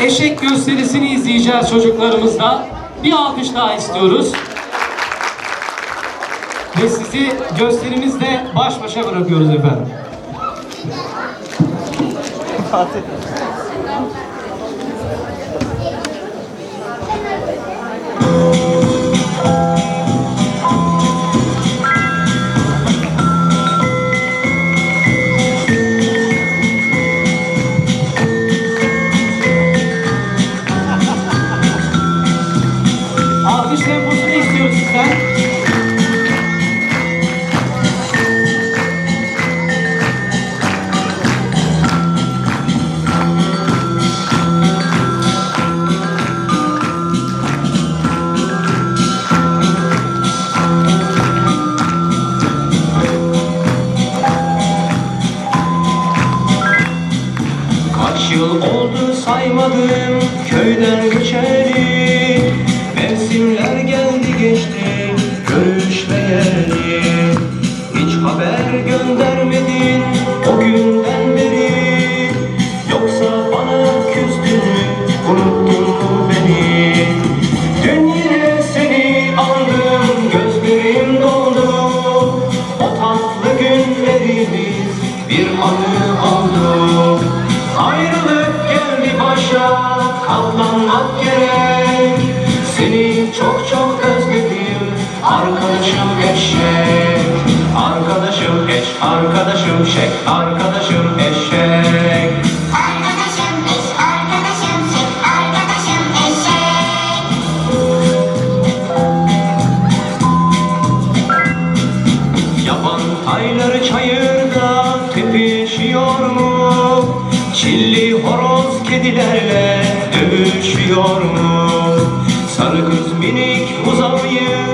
eşek gösterisini izleyeceğiz çocuklarımızla. Bir alkış daha istiyoruz. Ve sizi gösterimizle baş başa bırakıyoruz efendim. Saymadım köyden göçeri arkadaşım eşek Arkadaşım eş, arkadaşım şek, arkadaşım eşek Arkadaşım eş, arkadaşım şek, arkadaşım eşek. Yaban tayları çayırda tepişiyor mu? Çilli horoz kedilerle dövüşüyor mu? Sarı kız minik buzağıyı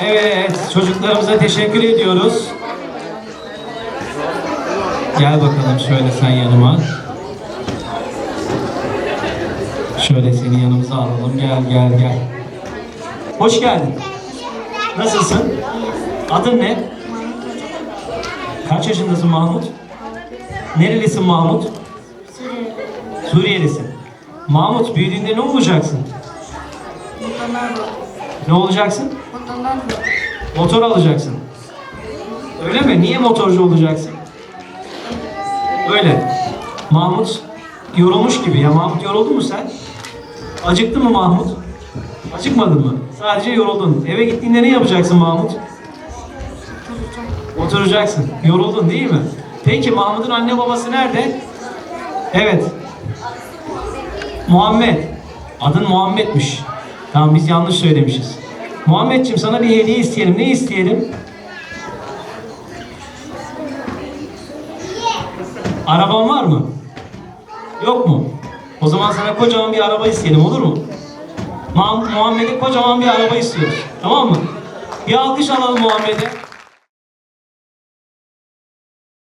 Evet, çocuklarımıza teşekkür ediyoruz. Gel bakalım şöyle sen yanıma. Şöyle seni yanımıza alalım. Gel, gel, gel. Hoş geldin. Nasılsın? Adın ne? Kaç yaşındasın Mahmut? Nerelisin Mahmut? Suriyelisin. Mahmut büyüdüğünde ne olacaksın? Ne olacaksın? Motor alacaksın. Öyle mi? Niye motorcu olacaksın? Öyle. Mahmut yorulmuş gibi ya. Mahmut yoruldun mu sen? Acıktı mı Mahmut? Acıkmadın mı? Sadece yoruldun. Eve gittiğinde ne yapacaksın Mahmut? Oturacaksın. Yoruldun değil mi? Peki Mahmut'un anne babası nerede? Evet. Muhammed. Adın Muhammed'miş. Tamam biz yanlış söylemişiz. Muhammedciğim sana bir hediye isteyelim. Ne isteyelim? Araban var mı? Yok mu? O zaman sana kocaman bir araba isteyelim olur mu? Muham- Muhammed'e kocaman bir araba istiyoruz. Tamam mı? Bir alkış alalım Muhammed'e.